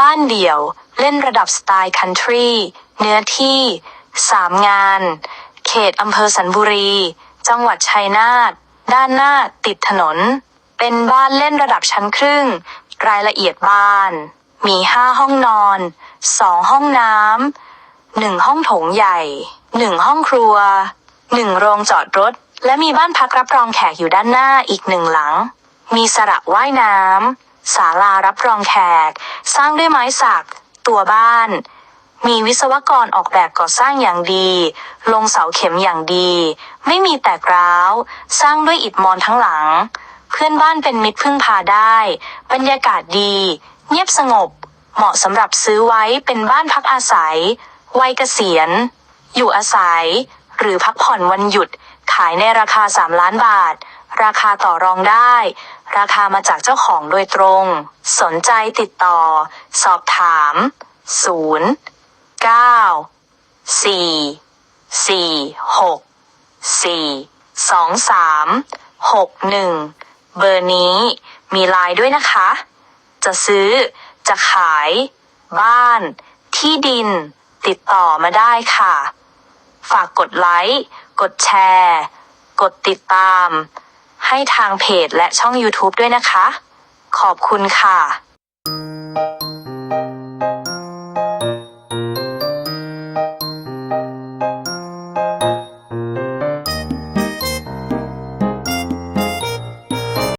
บ้านเดี่ยว เล่นระดับสไตล์คันทรี เนื้อที่ 3 งาน เขตอำเภอสันบุรี จังหวัดชัยนาท ด้านหน้าติดถนน เป็นบ้านเล่นระดับชั้นครึ่ง รายละเอียดบ้าน มีห้าห้องนอนสองห้องน้ำหนึ่งห้องโถงใหญ่หนึ่งห้องครัวหนึ่งโรงจอดรถ และมีบ้านพักรับรองแขกอยู่ด้านหน้าอีกหนึ่งหลัง มีสระว่ายน้ำ ศาลารับรองแขก สร้างด้วยไม้สัก ตัวบ้าน มีวิศวกรออกแบบก่อสร้างอย่างดี ลงเสาเข็มอย่างดี ไม่มีแตกร้าว สร้างด้วยอิฐมอนทั้งหลัง เพื่อนบ้านเป็นมิตรพึ่งพาได้ บรรยากาศดี เงียบสงบ เหมาะสำหรับซื้อไว้เป็นบ้านพักอาศัย วัยเกษียณ อยู่อาศัย หรือพักผ่อนวันหยุด ขายในราคา 3 ล้านบาท ราคาต่อรองได้ ราคามาจากเจ้าของโดยตรง สนใจติดต่อ สอบถาม 0 9 4 4 6 4 2 3 6 1 เบอร์นี้มีไลน์ด้วยนะคะ จะซื้อ จะขาย บ้าน ที่ดิน ติดต่อมาได้ค่ะ ฝากกดไลค์ กดแชร์ กดติดตาม ให้ทางเพจและช่อง YouTube ด้วยนะคะ ขอบคุณค่ะ